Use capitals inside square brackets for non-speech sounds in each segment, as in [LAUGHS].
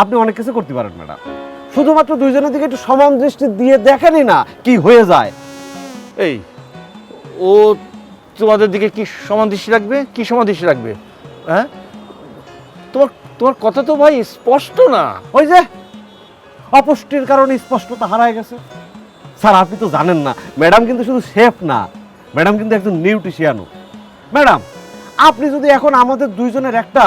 আপনি অনেক কিছু করতে পারেন ম্যাডাম। শুধুমাত্র দুইজনের দিকে একটু সমান দৃষ্টি দিয়ে দেখেনই না কি হয়ে যায়। এই ও তোমাদের দিকে কি সমান দৃষ্টি রাখবে? কি সমান দৃষ্টি রাখবে? হ্যাঁ? তোমার তোমার কথা তো ভাই স্পষ্ট না। ওই যে অপুষ্টির কারণে স্পষ্টতা হারায় গেছে। স্যার আপনি তো জানেন না ম্যাডাম কিন্তু শুধু শেফ না ম্যাডাম কিন্তু একজন নিউট্রিশিয়ানও। ম্যাডাম আপনি যদি এখন আমাদের দুইজনের একটা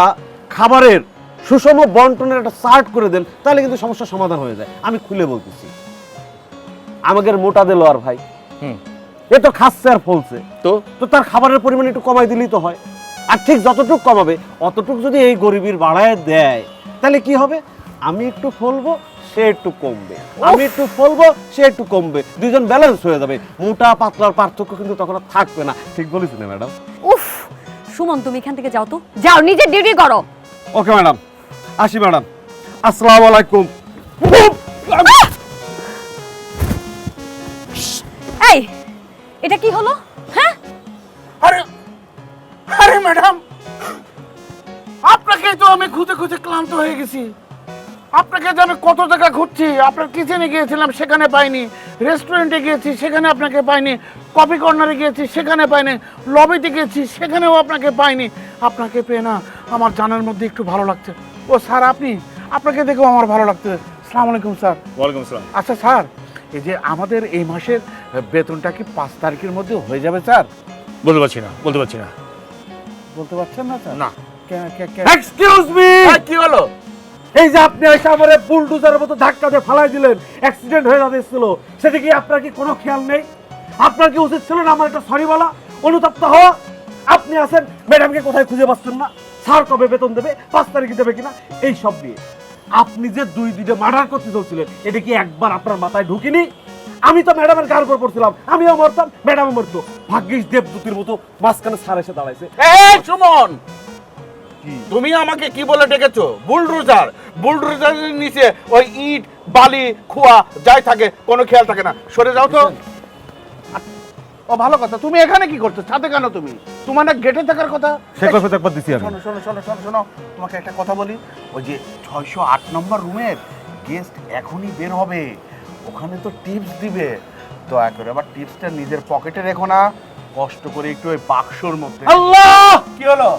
খাবারের সুষম বন্টনের একটা চার্ট করে দেন তাহলে কিন্তু সমস্যার সমাধান হয়ে যায়। আমি খুলে বলতেছি। আমাদের মোটা দিল আর ভাই। হুম। এ তো খাচ্ছে আর ফলছে। তো? তো তার খাবারের পরিমাণ একটু কমাই দিলেই তো হয়। আর ঠিক যতটুকু কমাবে অতটুকু যদি এই গরিবের বাড়ায় দেয় তাহলে কি হবে? আমি একটু ফলবো সে একটু কমবে। আমি একটু ফলবো সে একটু কমবে। দুজন ব্যালেন্স হয়ে যাবে। মোটা পাতলার পার্থক্য কিন্তু তখন আর থাকবে না। ঠিক বলেছি না ম্যাডাম। উফ! সুমন তুমি এখান থেকে যাও তো। যাও নিজের ডিউটি করো। ওকে ম্যাডাম আসি ম্যাডাম। আসসালামু আলাইকুম। এই এটা কি হলো? হ্যাঁ? আরে আরে ম্যাডাম। আপনাকে তো আমি খুঁজে খুঁজে ক্লান্ত হয়ে গেছি। আপনাকে যে আমি কত জায়গা খুঁজছি আপনার কিচেনে গিয়েছিলাম সেখানে পাইনি। রেস্টুরেন্টে গিয়েছি সেখানে আপনাকে পাইনি। কফি কর্নারে গিয়েছি সেখানে পাইনি। লবিতে গিয়েছি সেখানেও আপনাকে পাইনি। আপনাকে পেয়ে না আমার জানার মধ্যে একটু ভালো লাগছে। ও স্যার আপনি আপনাকে দেখেও আমার ভালো লাগছে সালাম আলাইকুম স্যার। ওয়ালাইকুম আসসালাম। আচ্ছা স্যার এই যে আমাদের এই মাসের বেতনটা কি পাঁচ তারিখের মধ্যে হয়ে যাবে স্যার? বলতে পারছি না বলতে পারছি না। বলতে পারছেন না স্যার? না। এক্সকিউজ মি কি? হলো? এই যে আপনি এসে আমার বুলডুজারের মতো ধাক্কা দিয়ে ফালাই দিলেন অ্যাক্সিডেন্ট হয়ে যাচ্ছিল সেটা কি আপনার কি কোনো খেয়াল নেই? আপনার কি উচিত ছিল না আমার একটা সরি বলা? অনুতপ্ত হওয়া? আপনি আছেন ম্যাডামকে কোথায় খুঁজে পাচ্ছেন না? স্যার কবে বেতন দেবে? পাঁচ তারিখে দেবে কিনা? এই সব নিয়ে। আপনি যে দুই দিনে মার্ডার করতে চলছিলেন এটা কি একবার আপনার মাথায় ঢুকিনি? আমি তো ম্যাডামের গার উপর পড়ছিলাম। আমিও মরতাম ম্যাডামও মরতো। ভাগ্যিস দেবদূতির মতো মাঝখানে স্যার এসে দাঁড়াইছে। এই সুমন! তুমি আমাকে কি বলে ডেকেছো? বুলডোজার বুলডোজারের নিচে ওই ইট বালি খোয়া যাই থাকে কোনো খেয়াল থাকে না। সরে যাও তো। ও ভালো কথা। তুমি এখানে কি করছ? ছাদে কেন তুমি? তোমার না গেটে থাকার কথা? সে কথা একবার দিছি আমি। শোনো শোনো শোনো শোনো শোনো। তোমাকে একটা কথা বলি। ওই যে ছয়শো আট নম্বর রুমের গেস্ট এখনই বের হবে। ওখানে তো টিপস দিবে। দয়া করে আবার টিপসটা নিজের পকেটে রেখো না। কষ্ট করে একটু ওই বাক্সর মধ্যে। আল্লাহ! কি হলো?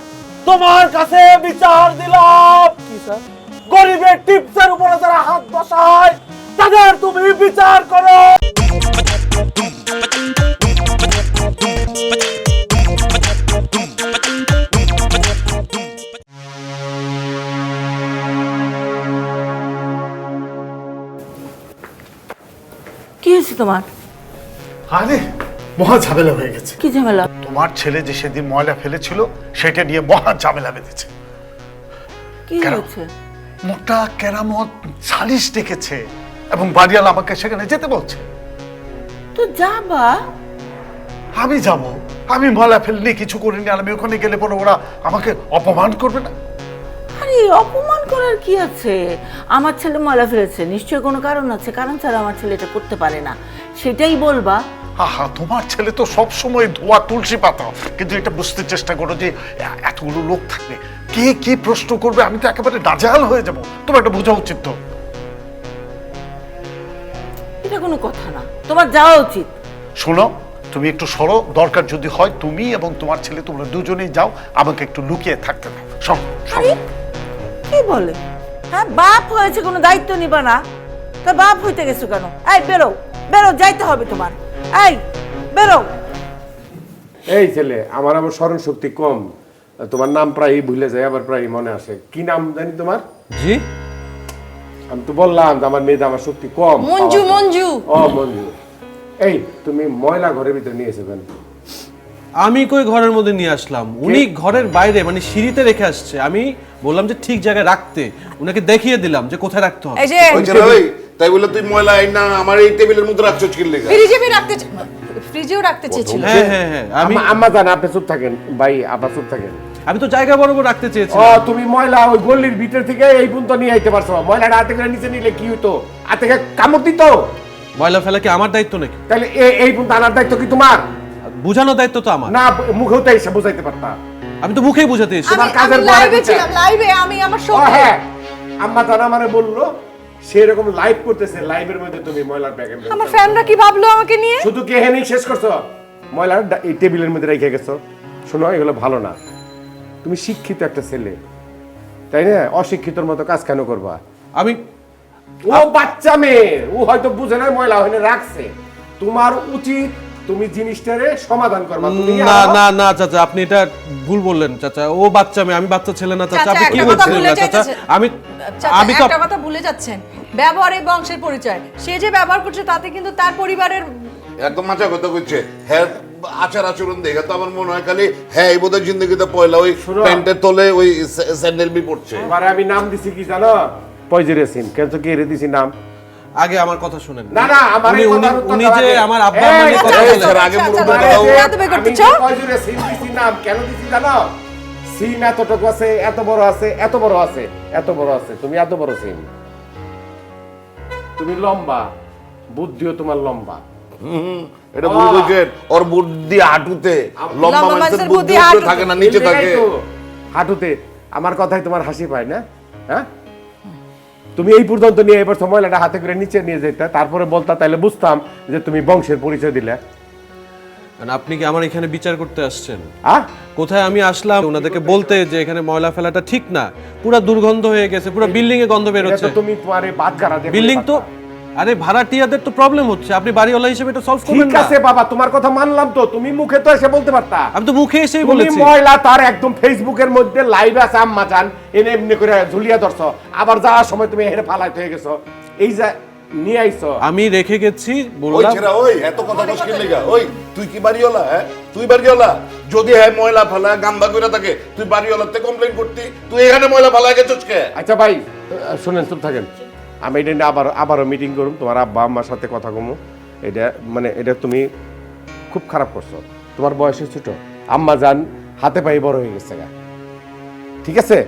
তোমার কাছে বিচার দিলাম। কি স্যার গরিবের টিপসের উপরে যারা হাত বসায় তাদের তুমি বিচার করো। তোমার? আরে মহা ঝামেলা হয়ে গেছে। কি ঝামেলা? তোমার ছেলে যে সেদিন ময়লা ফেলেছিল সেটা নিয়ে মহা ঝামেলা বেঁধেছে। কি? হয়েছে? মোটা কেরামত সালিশ ডেকেছে এবং বাড়িয়াল আমাকে সেখানে যেতে বলছে। তো যাবা আমি যাব আমি ময়লা ফেলনি কিছু করিনি আর আমি ওখানে গেলে পরে ওরা আমাকে অপমান করবে না? অপমান করার কি আছে? আমার ছেলে ময়লা ফেলেছে নিশ্চয়ই কোনো কারণ আছে। কারণ ছাড়া আমার ছেলে এটা করতে পারে না। সেটাই বলবা। আহা তোমার ছেলে তো সব সময় ধোয়া তুলসী পাতা। কিন্তু এটা বুঝতে চেষ্টা করো যে এতগুলো লোক থাকবে কে কি প্রশ্ন করবে? আমি তো একেবারে নাজেহাল হয়ে যাব। তোমার বোঝা উচিত তো। এটা কোনো কথা না। তোমার যাওয়া উচিত। শোনো তুমি একটু সরো। দরকার যদি হয় তুমি এবং তোমার ছেলে তোমরা দুজনেই যাও। আমাকে একটু লুকিয়ে থাকতে দাও। সব কি বলে? হ্যাঁ বাপ হয়েছে কোনো দায়িত্ব নিবা না। তা বাপ হইতে গেছো কেন? এই বেরো বেরো যাইতে হবে তোমার। এই বেরো। এই ছেলে আমার আবার স্মরণ শক্তি কম। তোমার নাম প্রায় ভুলে যায় আবার প্রায় মনে আসে। কি নাম জানি তোমার? জি? আমি তো বললাম যে আমার মেয়েদের আমার শক্তি কম। মঞ্জু মঞ্জু। ও মঞ্জু। এই তুমি ময়লা ঘরের ভিতরে নিয়ে এসে আমি কই ঘরের মধ্যে নিয়ে আসলাম? উনি ঘরের বাইরে মানে সিঁড়িতে রেখে আসছে। আমি বললাম যে ঠিক জায়গায় রাখতে। উনাকে দেখিয়ে দিলাম যে কোথায় রাখতে হবে। এই যে ওই যে তাই বলে তুই ময়লা আইন না আমার এই টেবিলের মধ্যে রাখছো কি লেগে? ফ্রিজে আমি রাখতে ফ্রিজেও রাখতে চেয়েছিল। হ্যাঁ হ্যাঁ হ্যাঁ আমি আমি আম্মা জান আপনি চুপ থাকেন। ভাই আপা চুপ থাকেন। আমি তো জায়গা বরাবর রাখতে চেয়েছি ও তুমি ময়লা ওই গল্লির ভিতর থেকে এই পর্যন্ত নিয়ে আইতে পারছ। ময়লাটা হাতে করে নিচে নিলে কি হতো হাতে থেকে কামড় দিত? ময়লা ফেলা কি আমার দায়িত্ব নাকি? তাহলে এ- এই পর্যন্ত আনার দায়িত্ব কি তোমার? বুঝানোর দায়িত্ব তো আমার। না মুখেও তো এসে বুঝাইতে পারতা। আমি তো মুখেই বুঝাতে এসেছি। তোমার কাজের পরে লাইভে ছিলাম লাইভে আমি আমার শোকে হ্যাঁ। আম্মা জানা মানে বলল সেরকম লাইভ করতেছে লাইভের মধ্যে তুমি ময়লার ব্যাগে আমার ফ্যানরা কি ভাবলো আমাকে নিয়ে? শুধু কেহেনি শেষ করছ? ময়লার এই টেবিলের মধ্যে রেখে গেছো। শোনো এগুলো ভালো না। তুমি শিক্ষিত একটা ছেলে। তাই না? অশিক্ষিতর মতো কাজ কেন করবা? আমি ও বাচ্চা মেয়ে ও হয়তো বুঝে না ময়লা হয়ে রাখছে। তোমার উচিত তুমি জিনিসটারে সমাধান করবা তুমি না না না চাচা আপনি এটা ভুল বললেন চাচা। ও বাচ্চা মেয়ে আমি বাচ্চা ছেলে না চাচা। আপনি কি একটা বলছিলেন না চাচা আমি আমি তো একটা কথা ভুলে যাচ্ছেন। ব্যবহারে বংশের পরিচয়। সে যে ব্যবহার করছে তাতে কিন্তু তার পরিবারের একদম মাচা কথা কইছে হ্যাঁ আচার আচরণ দেখে তো আমার মনে হয় খালি হ্যাঁ এই বোধহয় জিন্দগিতে পয়লা ওই। প্যান্টের তলে ওই স্যান্ডেল বি পড়ছে এবারে আমি নাম দিছি কি জানো? পয়জেরেসিন কেন তো কে রে দিছি নাম? আগে আমার কথা শুনেন না, না, আমার উনি এই উনি যে আগে- আমার আব্বা মানে কথা বলেন। আগে মুরব্বি আচ্ছা, বেয়াদবি করতেছো? পয়জেরেসিন দিছি নাম কেন দিছি জানো? সিম এতটুকু আছে এত বড় আছে এত বড় আছে এত বড় আছে। তুমি এত বড় সিম তুমি লম্বা বুদ্ধিও তোমার লম্বা। হুম, [LAUGHS] এটা কইছেন ওর বুদ্ধি হাঁটুতে। লম্বা মানুষের বুদ্ধি হাঁটুতে। থাকে না নিচে থাকে। হাঁটুতে। আমার কথাই তোমার হাসি পায় না? হ্যাঁ? তুমি এই পর্যন্ত নিয়ে এবার ময়লাটা হাতে করে নিচে নিয়ে যেতে তারপরে বলতা তাহলে বুঝতাম যে তুমি বংশের পরিচয় দিলে। মানে আপনি কি আমার এখানে বিচার করতে আসছেন? আহ কোথায় আমি আসলাম? ওনাদেরকে বলতে যে এখানে ময়লা ফেলাটা ঠিক না। পুরো দুর্গন্ধ হয়ে গেছে পুরো বিল্ডিং এ গন্ধ বের বেরোচ্ছে। তুমি তোমার বাদ বিল্ডিং তো আরে ভাড়াটিয়াদের তো প্রবলেম হচ্ছে। আপনি বাড়িওয়ালা হিসেবে এটা সলভ। করবেন ঠিক আছে বাবা তোমার কথা মানলাম তো। তুমি মুখে তো এসে বলতে পারতা। আমি তো মুখে এসেই বলেছি। তুমি ময়লা তার একদম ফেসবুকের মধ্যে লাইভ আছে আম্মা জান। এনে এমনি করে ঝুলিয়া ধরছো। আবার যাওয়ার সময় তুমি হেরে ফালাইতে হয়ে গেছো। এই যে নিয়ে আইছো। আমি রেখে গেছি ওই বললাম ছেড়া ওই এত কথা কি লেগা? ওই তুই কি বাড়িওয়ালা হ্যাঁ? তুই বাড়িওয়ালা? যদি হ্যাঁ ময়লা ফেলা গান্দা কইরা থাকে তুই বাড়িওয়ালাতে কমপ্লেইন করতি তুই এখানে ময়লা ফেলা গেছিস কে? আচ্ছা ভাই শুনেন চুপ থাকেন। আমি এটা নিয়ে আবার আবারও মিটিং করুম তোমার আব্বা আম্মার সাথে কথা কমু। এটা মানে এটা তুমি খুব খারাপ করছ। তোমার বয়সে ছোট। আম্মা যান হাতে পায়ে বড় হয়ে গেছে গা। ঠিক আছে?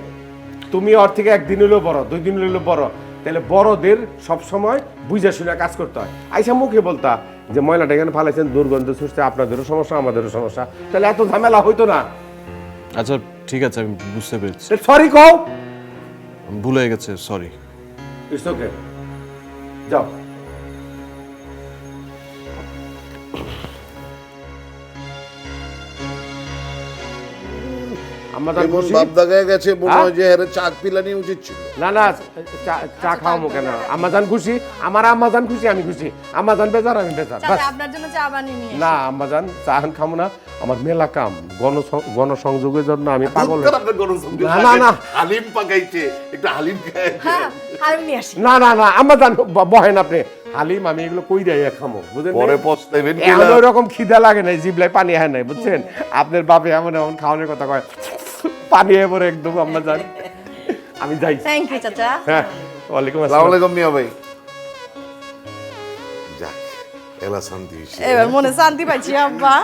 তুমি ওর থেকে একদিন হলেও বড় দুই দিন হলেও বড়। তাহলে বড়দের সব সময় বুঝে শুনে কাজ করতে হয়। আইসা মুখে বলতা যে ময়লাটা এখানে ফালাইছেন দুর্গন্ধ ছুটছে আপনাদেরও সমস্যা আমাদেরও সমস্যা। তাহলে এত ঝামেলা হইতো না? আচ্ছা ঠিক আছে আমি বুঝতে পেরেছি। সরি কও। ভুলে গেছে সরি ইটস ওকে যাও আমাদের খুশি বাপ দাগায় গেছে মনে হ্যাঁ? যে চাক পিলানি উচিত ছিল। না না চা- চা খাওয়ামো কেন? আমাজান খুশি? আমার আম্মাজান খুশি আমি খুশি। আম্মাজান বেজার আমি বেজার। আপনার জন্য চা বানিয়ে নিয়ে না আম্মাজান চাহান খামো না। আমার মেলা কাম গণ গণসংযোগের জন্য আমি পাগল না, না, না। হালিম পাকাইছে একটু হালিম হ্যাঁ আসি না না না আমার জান বহেন আপনি। হালিম আমি এগুলো কই দেয় খামো বুঝলেন পরে পস্তাইবেন কি এখন খিদা লাগে নাই জিবলাই পানি হয় নাই বুঝছেন? আপনার বাপে এমন এমন খাওয়ানোর কথা কয় পানি এবারে একদম আমরা জান। আমি যাই। থ্যাংক ইউ চাচা। হ্যাঁ ওয়ালাইকুম আসসালাম। ওয়ালাইকুম মিয়া ভাই। এলা শান্তি এবার মনে শান্তি পাইছি আব্বা।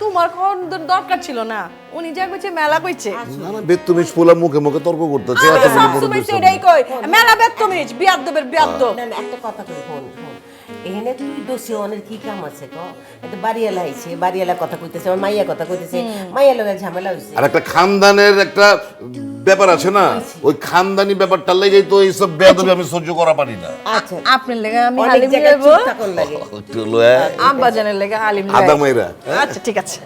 তোমার কোন দরকার ছিল না? উনি যা কইছে মেলা কইছে। না না বেতুমিজ পোলা মুখে মুখে তর্ক করতেছে আমি এত বড় বড় সেটাই কই মেলা বেত্তমিজ বিয়াদ্দবের বিয়াদ্দ। না না একটা কথা কই এখানে তুই দোষী অনেক কি কাম আছে ক এটা বাড়িয়ালা আইছে বাড়িয়ালা কথা কইতেছে আমার মাইয়া কথা কইতেছে মাইয়া লগে ঝামেলা হইছে। আর একটা খানদানের একটা ব্যাপার আছে না? ওই খানদানি ব্যাপারটা লেগেই তো এইসব বেয়াদবি আমি সহ্য করা পারি না। আচ্ছা। আপনার লেগে আমি চুপ থাকুন [LAUGHS] একটু লয়ে। আব্বা জানের লেগে নিয়ে আদা মাইরা আচ্ছা ঠিক আছে।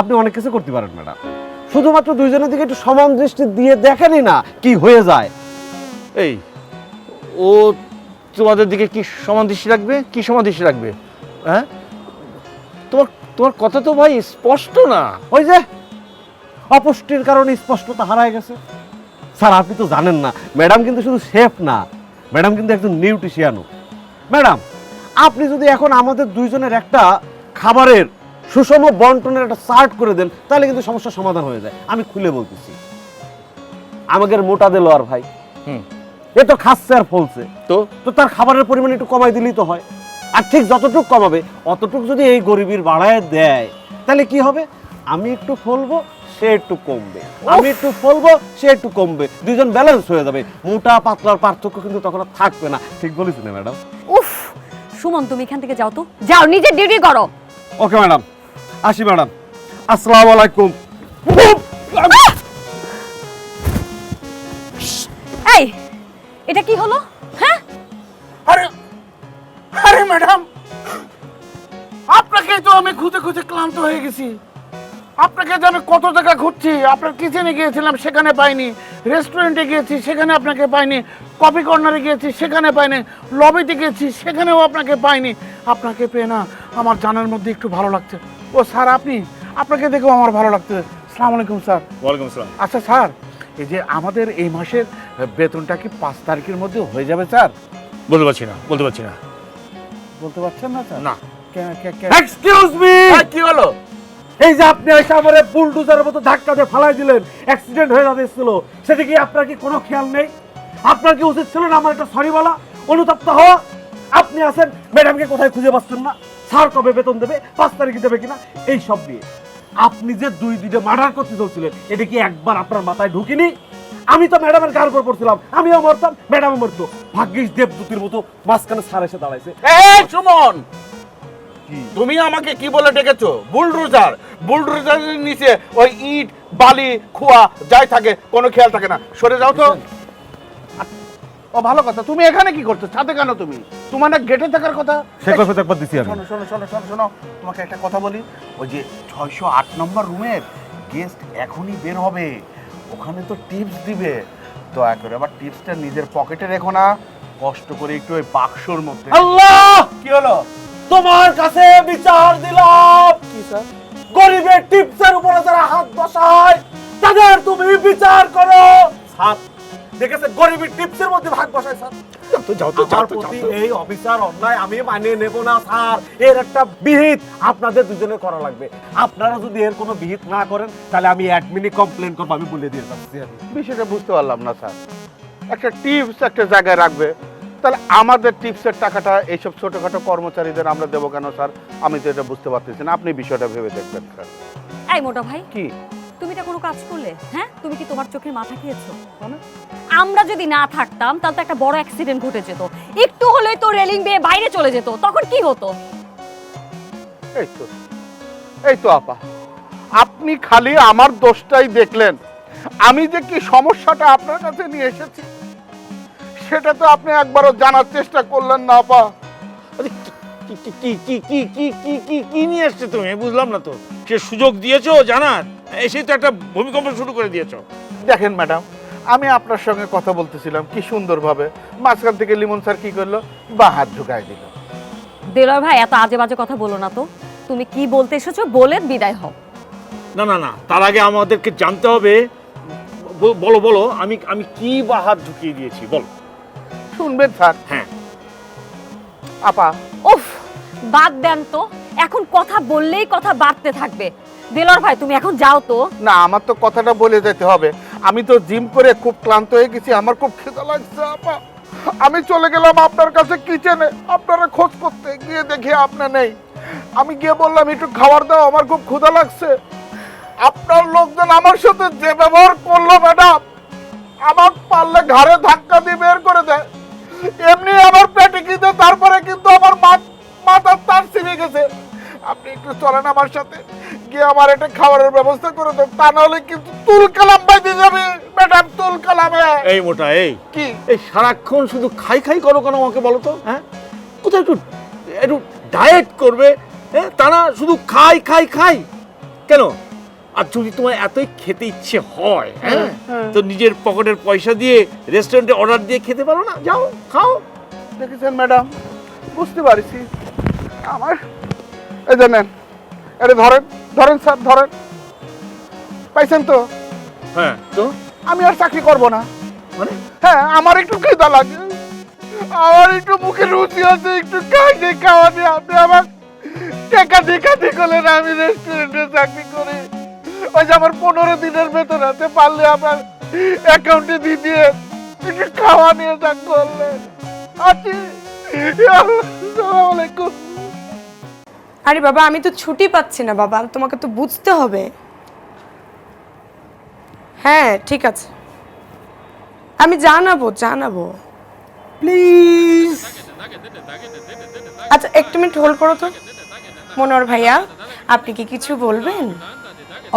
আপনি অনেক কিছু করতে পারেন ম্যাডাম। শুধুমাত্র দুইজনের দিকে একটু সমান দৃষ্টি দিয়ে দেখেনই না কি হয়ে যায়। এই ও তোমাদের দিকে কি দৃষ্টি রাখবে? কি দৃষ্টি রাখবে? হ্যাঁ? তোমার তোমার কথা তো ভাই স্পষ্ট না। ওই যে অপুষ্টির কারণে স্পষ্টতা হারায় গেছে। স্যার আপনি তো জানেন না ম্যাডাম কিন্তু শুধু শেফ না ম্যাডাম কিন্তু একজন নিউট্রিশিয়ানও ম্যাডাম আপনি যদি এখন আমাদের দুইজনের একটা খাবারের সুষম বন্টনের একটা চার্ট করে দেন তাহলে কিন্তু সমস্যার সমাধান হয়ে যায়। আমি খুলে বলতেছি। আমাদের মোটা দিল আর ভাই হুম। এ তো খাচ্ছে আর ফলছে। তো? তো তার খাবারের পরিমাণ একটু কমাই দিলেই তো হয়। আর ঠিক যতটুকু কমাবে অতটুকু যদি এই গরিবের বাড়ায় দেয় তাহলে কি হবে? আমি একটু ফলবো সে একটু কমবে। আমি একটু ফলবো সে একটু কমবে। দুজন ব্যালেন্স হয়ে যাবে। মোটা পাতলার পার্থক্য কিন্তু তখন আর থাকবে না। ঠিক বলেছি না ম্যাডাম। উফ! সুমন তুমি এখান থেকে যাও তো। যাও নিজের ডিউটি করো। Okay madam. আসি ম্যাডাম। আসসালামু আলাইকুম। এটা কি হলো? হ্যাঁ? আরে আরে ম্যাডাম আপনাকে তো আমি খুঁজে খুঁজে ক্লান্ত হয়ে গেছি। আপনাকে যে আমি কত জায়গা ঘুরছি আপনার কিচেনে গিয়েছিলাম সেখানে পাইনি। রেস্টুরেন্টে গিয়েছি সেখানে আপনাকে পাইনি। কফি কর্নারে গিয়েছি সেখানে পাইনি। লবিতে গিয়েছি সেখানেও আপনাকে পাইনি। আপনাকে পেয়ে না আমার জানার মধ্যে একটু ভালো লাগছে। ও স্যার আপনি? আপনাকে দেখেও আমার ভালো লাগছে। সালাম আলাইকুম স্যার। ওয়ালাইকুম আসসালাম। আচ্ছা স্যার এই যে আমাদের এই মাসের বেতনটা কি পাঁচ তারিখের মধ্যে হয়ে যাবে স্যার? বলতে পারছি না বলতে পারছি না। বলতে পারছেন না স্যার? না। কে- কে- কে- এক্সকিউজ মি কি হলো? এই যে আপনি এসে আমার বুলডুজারের মতো ধাক্কা দিয়ে ফালাই দিলেন অ্যাক্সিডেন্ট হয়ে যাচ্ছিল সেটা কি আপনার কি কোনো খেয়াল নেই? আপনার কি উচিত ছিল না আমার একটা সরি বলা? অনুতপ্ত হওয়া? আপনি আছেন ম্যাডামকে কোথায় খুঁজে পাচ্ছেন না? স্যার কবে বেতন দেবে? পাঁচ তারিখে দেবে কিনা? এই সব নিয়ে। আপনি যে দুই দুইটা মার্ডার করতে চলছিলেন এটা কি একবার আপনার মাথায় ঢুকিনি? আমি তো ম্যাডামের গার উপর পড়ছিলাম আমিও মরতাম ম্যাডামও মরতো। ভাগ্যিস দেবদূতির মতো মাঝখানে স্যার এসে দাঁড়াইছে। এই সুমন! তুমি আমাকে কি বলে ডেকেছো? বুলডোজার বুলডোজারের নিচে ওই ইট বালি খোয়া যাই থাকে কোনো খেয়াল থাকে না। সরে যাও তো। ও ভালো কথা। তুমি এখানে কি করছ? ছাদে কেন তুমি? তোমার না গেটে থাকার কথা? সে কথা একবার দিছি আমি। শোনো শোনো শোনো শোনো শোনো। তোমাকে একটা কথা বলি। ওই যে ছয়শো আট নম্বর রুমের গেস্ট এখনই বের হবে। ওখানে তো টিপস দিবে। দয়া করে আবার টিপসটা নিজের পকেটে রেখো না। কষ্ট করে একটু ওই বাক্সর মধ্যে। আল্লাহ! কি হলো? তোমার কাছে বিচার দিলাম। কি স্যার? গরিবের টিপসের উপরে যারা হাত বসায় তাদের তুমি বিচার করো। স্যার দেখেছে গরিবের টিপসের মধ্যে ভাগ বসায় স্যার। আমার প্রতি এই অফিসার অন্যায় আমি মানিয়ে নেব না স্যার। এর একটা বিহিত আপনাদের দুজনে করা লাগবে। আপনারা যদি এর কোনো বিহিত না করেন তাহলে আমি অ্যাডমিনি কমপ্লেন করব আমি বলে দিয়ে যাচ্ছি বিষয়টা বুঝতে পারলাম না স্যার। একটা টিপস একটা জায়গায় রাখবে তাহলে আমাদের টিপসের টাকাটা এইসব ছোটখাটো কর্মচারীদের আমরা দেবো কেন স্যার? আমি তো এটা বুঝতে পারতেছি না আপনি বিষয়টা ভেবে দেখবেন স্যার। এই মোটা ভাই কি? কোনো কাজ করলে হ্যাঁ? তুমি কি তোমার চোখের মাথা খেয়েছো? আমরা যদি না থাকতাম তাহলে তো একটা বড় অ্যাক্সিডেন্ট ঘটে যেত। একটু হলেই তো রেলিং বেয়ে বাইরে চলে যেত। তখন কি হতো? এই তো এই তো আপা। আপনি খালি আমার দোষটাই দেখলেন। আমি যে কি সমস্যাটা আপনার কাছে নিয়ে এসেছি সেটা তো আপনি একবারও জানার চেষ্টা করলেন না আপা। কি কি কি কি কি কি কি নিয়ে এসছো তুমি? বুঝলাম না তো। সে সুযোগ দিয়েছ জানার? এসেই তো একটা ভূমিকম্প শুরু করে দিয়েছ। দেখেন ম্যাডাম আমি আপনার সঙ্গে কথা বলতেছিলাম কি সুন্দরভাবে। মাঝখান থেকে লিমন স্যার কি করল? বা হাত ঢুকাই দিল। দেলয় ভাই এত আজে বাজে কথা বলো না তো। তুমি কি বলতে এসেছ? বলে বিদায় হও। না না না তার আগে আমাদেরকে জানতে হবে ব- বলো বলো আমি আমি কি বা হাত ঢুকিয়ে দিয়েছি বলো। শুনবেন স্যার? হ্যাঁ। আপা। উফ বাদ দেন তো। এখন কথা বললেই কথা বাড়তে থাকবে। দেলর ভাই, তুমি এখন যাও তো। না, আমার তো কথাটা বলে যেতে হবে। আমি তো জিম করে খুব ক্লান্ত হয়ে গেছি, আমার খুব খিদা লাগছে, আপা। আমি চলে গেলাম আপনার কাছে কিচেনে। আপনারা খোঁজ করতে গিয়ে দেখি আপনি নেই। আমি গিয়ে বললাম, একটু খাবার দাও, আমার খুব ক্ষুধা লাগছে। আপনার লোকজন আমার সাথে যে ব্যবহার করল, ম্যাডাম আমার পারলে ঘাড়ে ধাক্কা একটু চলেন আমার সাথে। গিয়ে আমার একটা খাবারের ব্যবস্থা করে দেন। তা নাহলে কিন্তু তুল কালাম বাইতে যাবে। ম্যাডাম তুল কালামে। এই মোটা এই। কি? এই সারাক্ষণ শুধু খাই খাই করো কেন আমাকে বলো তো হ্যাঁ? কোথায় একটু একটু ডায়েট করবে হ্যাঁ? তা না শুধু খাই খাই খাই। কেন? আর যদি তোমার এতই খেতে ইচ্ছে হয় হ্যাঁ? তো নিজের পকেটের পয়সা দিয়ে রেস্টুরেন্টে অর্ডার দিয়ে খেতে পারো না? যাও খাও। দেখেছেন ম্যাডাম বুঝতে পারছি। আমার এই জানেন এটা ধরেন ধরেন স্যার ধরেন। পাইছেন তো? হ্যাঁ। তো? আমি আর চাকরি করব না। মানে? হ্যাঁ আমার একটু খিদা লাগে। আমার একটু মুখে রুচি আছে একটু খাইতে খাওয়া দিয়ে আপনি আমার টাকা দেখাতে করলেন আমি রেস্টুরেন্টে চাকরি করি। ওই যে আমার পনেরো দিনের বেতন আছে পারলে আমার অ্যাকাউন্টে দিয়ে দিয়ে একটু খাওয়া নিয়ে যাক করলেন। আছি আসসালামু আলাইকুম। আরে বাবা আমি তো ছুটি পাচ্ছি না বাবা তোমাকে তো বুঝতে হবে। হ্যাঁ ঠিক আছে। আমি জানাব জানাব। প্লিজ। আচ্ছা একটু মিনিট হোল্ড করো তো। মনোহর ভাইয়া আপনি কি কিছু বলবেন?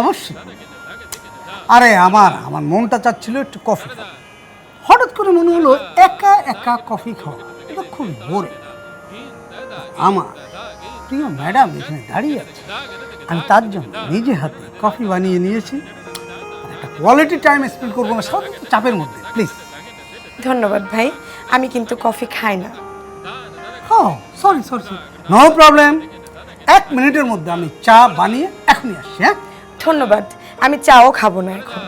অবশ্যই। আরে আমার আমার মনটা চাচ্ছিল একটু কফি। হঠাৎ করে করে মনে হলো একা একা কফি খাওয়া। এটা খুব বোরে আমার প্রিয় ম্যাডাম এখানে দাঁড়িয়ে আছে। আমি তার জন্য নিজে হাতে কফি বানিয়ে নিয়েছি। একটা কোয়ালিটি টাইম স্পেন্ড করব না সব চাপের মধ্যে প্লিজ ধন্যবাদ ভাই আমি কিন্তু কফি খাই না। ও sorry sorry sorry no problem এক মিনিটের মধ্যে আমি চা বানিয়ে এখনই আসছি হ্যাঁ? ধন্যবাদ আমি চাও খাব না এখন।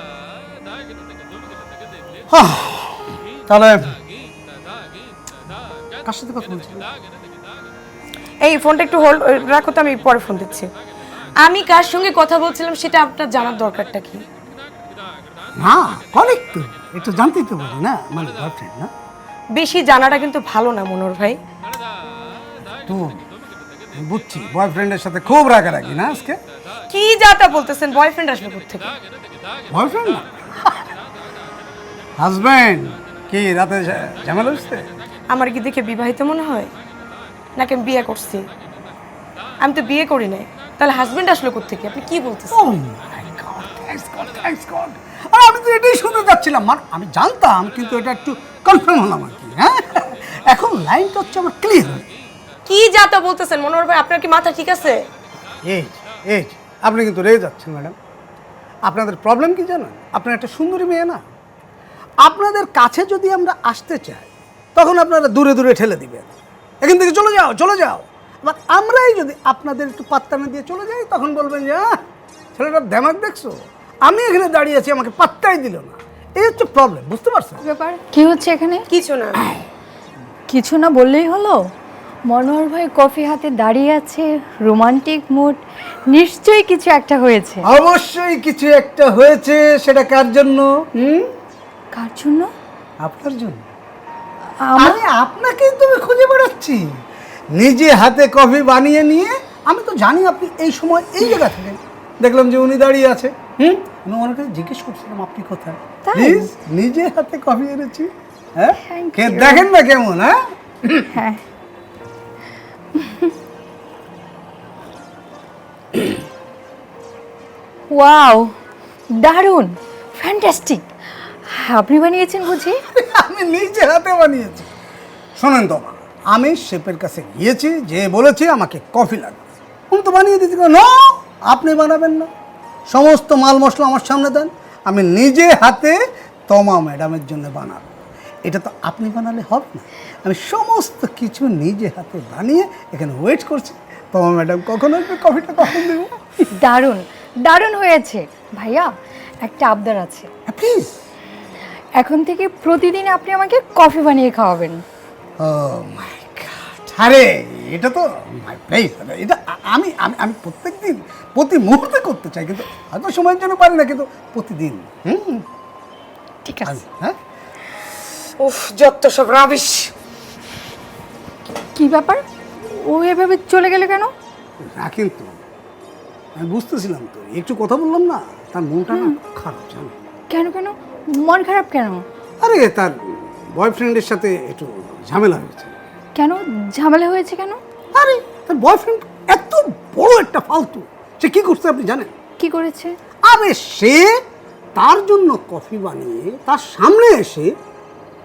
তাহলে কার সাথে কথা বলছি এই ফোনটা একটু হোল্ড রাখো তো আমি পরে ফোন দিচ্ছি। আমি কার সঙ্গে কথা বলছিলাম সেটা আপনার জানার দরকারটা কি? না কলিক তো একটু জানতেই তো পারি না? মানে বয়ফ্রেন্ড না? বেশি জানাটা কিন্তু ভালো না মনোর ভাই। তো বুঝছি বয়ফ্রেন্ডের সাথে খুব রাগারাগি না আজকে? কি যাতা বলতেছেন বয়ফ্রেন্ড আসবে থেকে বয়ফ্রেন্ড না হাজব্যান্ড কি রাতে ঝামেলা হচ্ছে? আমার কি দেখে বিবাহিত মনে হয়? নাকি আমি বিয়ে করছি? আমি তো বিয়ে করি নাই। তাহলে হাজবেন্ড আসলো থেকে আপনি কি বলতেছেন? গড আর আমি তো এটাই শুনতে যাচ্ছিলাম মানে আমি জানতাম কিন্তু এটা একটু কনফার্ম হলাম আর কি হ্যাঁ? এখন লাইনটা হচ্ছে আমার ক্লিয়ার কি যাতা বলতেছেন মনোহর ভাই আপনার কি মাথা ঠিক আছে? এই এই আপনি কিন্তু রেগে যাচ্ছেন ম্যাডাম আপনাদের প্রবলেম কি জানেন? আপনার একটা সুন্দরী মেয়ে না? আপনাদের কাছে যদি আমরা আসতে চাই তখন আপনারা দূরে দূরে ঠেলে দিবেন। এখান থেকে চলে যাও চলে যাও। আবার আমরাই যদি আপনাদের একটু পাত্তা না দিয়ে চলে যাই তখন বলবেন যে আহ ছেলেটার দেমাক দেখছ? আমি এখানে দাঁড়িয়ে আছি আমাকে পাত্তাই দিল না। এই হচ্ছে প্রবলেম বুঝতে পারছ ব্যাপার? কি হচ্ছে এখানে? কিছু না। কিছু না বললেই হলো? মনোহর ভাই কফি হাতে দাঁড়িয়ে আছে রোমান্টিক মুড নিশ্চয়ই কিছু একটা হয়েছে। অবশ্যই কিছু একটা হয়েছে সেটা কার জন্য? হুম? কার জন্য? আপনার জন্য। আমি আপনাকেই তো খুঁজে বেড়াচ্ছি। নিজে হাতে কফি বানিয়ে নিয়ে আমি তো জানি আপনি এই সময় এই জায়গা থেকে। দেখলাম যে উনি দাঁড়িয়ে আছে। হুম? আমি ওনার কাছে জিজ্ঞেস করছিলাম আপনি কোথায়? প্লিজ নিজে হাতে কফি এনেছি। হ্যাঁ. দেখেন না কেমন হ্যাঁ? হ্যাঁ। [LAUGHS] ওয়াও দারুণ ফ্যান্টাস্টিক। আপনি বানিয়েছেন বুঝি? [LAUGHS] আমি নিজে হাতে বানিয়েছি। শোনেন তো আমি শেফের কাছে গিয়েছি যে বলেছে আমাকে কফি লাগবে। উনি তো বানিয়ে দিতে নো আপনি বানাবেন না। সমস্ত মাল মশলা আমার সামনে দেন। আমি নিজে হাতে তমা ম্যাডামের জন্য বানাবো। এটা তো আপনি বানালে হবে না। আমি সমস্ত কিছু নিজে হাতে বানিয়ে এখানে ওয়েট করছি। তমা ম্যাডাম কখন আসবে কফিটা কখন দেবো দারুণ দারুণ হয়েছে। ভাইয়া একটা আবদার আছে। প্লিজ এখন থেকে প্রতিদিন আপনি আমাকে কফি বানিয়ে খাওয়াবেন। Oh my God. আরে এটা তো মাই প্লেস। এটা আমি আমি আমি প্রত্যেক দিন প্রতি মুহূর্তে করতে চাই কিন্তু হয়তো সময়ের জন্য পারি না কিন্তু প্রতিদিন। হুম। ঠিক আছে। হ্যাঁ? উফ যত সব রাবিশ। কি ব্যাপার? ও এভাবে চলে গেলে কেন? না কিন্তু আমি বুঝতেছিলাম তো একটু কথা বললাম না তার মনটা না খারাপ জানো? কেন কেন? মন খারাপ কেন? আরে তার বয়ফ্রেন্ডের সাথে একটু ঝামেলা হয়েছে। কেন? ঝামেলা হয়েছে কেন? আরে তার বয়ফ্রেন্ড এত বড় একটা ফালতু। সে কি করছে আপনি জানেন? কি করেছে? আরে সে তার জন্য কফি বানিয়ে তার সামনে এসে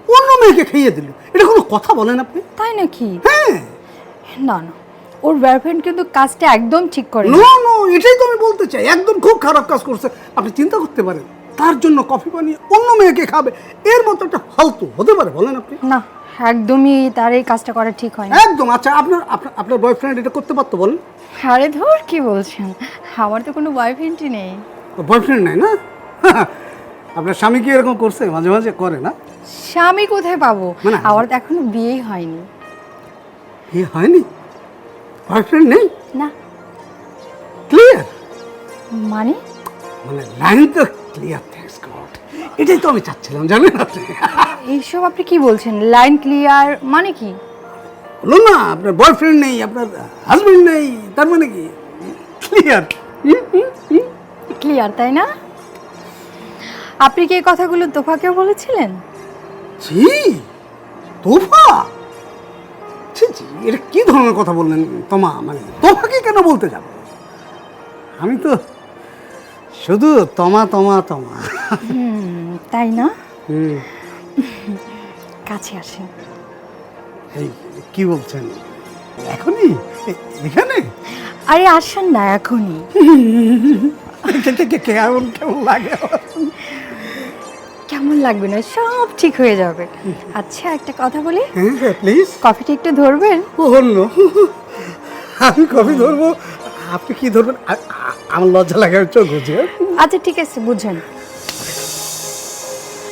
অন্য মেয়েকে খাইয়ে দিল। এটা কোনো কথা বলেন আপনি? তাই নাকি? হ্যাঁ। না না। ওর বয়ফ্রেন্ড কিন্তু কাজটা একদম ঠিক করে নো নো এটাই তো আমি বলতে চাই। একদম খুব খারাপ কাজ করছে। আপনি চিন্তা করতে পারেন। তার জন্য কফি বানিয়ে অন্য মেয়েকে খাবে। এর মতো একটা ফালতু হতে পারে বলেন আপনি। না একদমই তার এই কাজটা করা ঠিক হয় না একদম আচ্ছা আপনার আপনার আপনার বয়ফ্রেন্ড এটা করতে পারতো বলেন। আরে ধর কি বলছেন আমার তো কোনো বয়ফ্রেন্ডই নেই। বয়ফ্রেন্ড নাই না? [LAUGHS] আপনার স্বামী কি এরকম করছে মাঝে মাঝে করে না? স্বামী কোথায় পাবো? মানে- আমার তো এখনও বিয়েই হয়নি। এ হয়নি? বয়ফ্রেন্ড নেই? না। ক্লিয়ার মানে? মানে লাইন তো ক্লিয়ার থ্যাঙ্কস গড এটাই তো আমি চাচ্ছিলাম জানেন আপনি? এইসব আপনি কি বলছেন? লাইন ক্লিয়ার মানে কি? বলুন না আপনার বয়ফ্রেন্ড নেই আপনার হাজবেন্ড নেই তার মানে কি? ক্লিয়ার ক্লিয়ার তাই না? আপনি কি এই কথাগুলো তোফাকেও বলেছিলেন? ছি তোফা ছি ছি এটা কি ধরনের কথা বললেন? তোমা মানে তোফাকে কেন বলতে যাব? আমি তো শুধু তমা তমা তমা। তাই না? কাছে আসেন এই কি বলছেন? এখনই? এখানে? আরে আসেন না এখনই। কেমন কেমন লাগে? কেমন লাগবে না? সব ঠিক হয়ে যাবে। আচ্ছা একটা কথা বলি? হ্যাঁ হ্যাঁ প্লিজ কফিটা একটু ধরবেন? অন্য। আমি কফি ধরবো। আপনি কি ধরবেন? আমার লজ্জা লাগে আমি চোখ বুঝে আচ্ছা ঠিক আছে বুঝেন।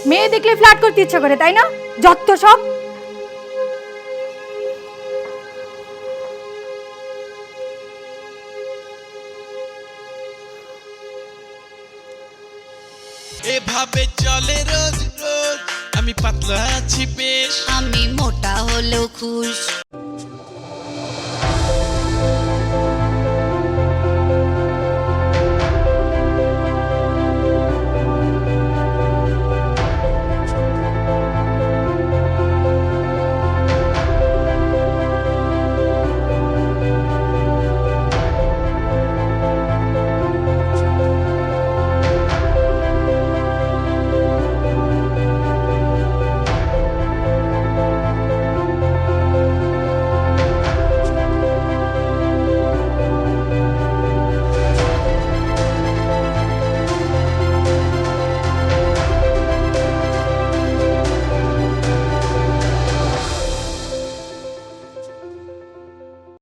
মেয়ে দেখলে ফ্ল্যাট করতে ইচ্ছা করে তাই না? যত সব। এভাবে চলে রোজ রোজ। আমি পাতলা আছি বেশ। আমি মোটা হলেও খুশ।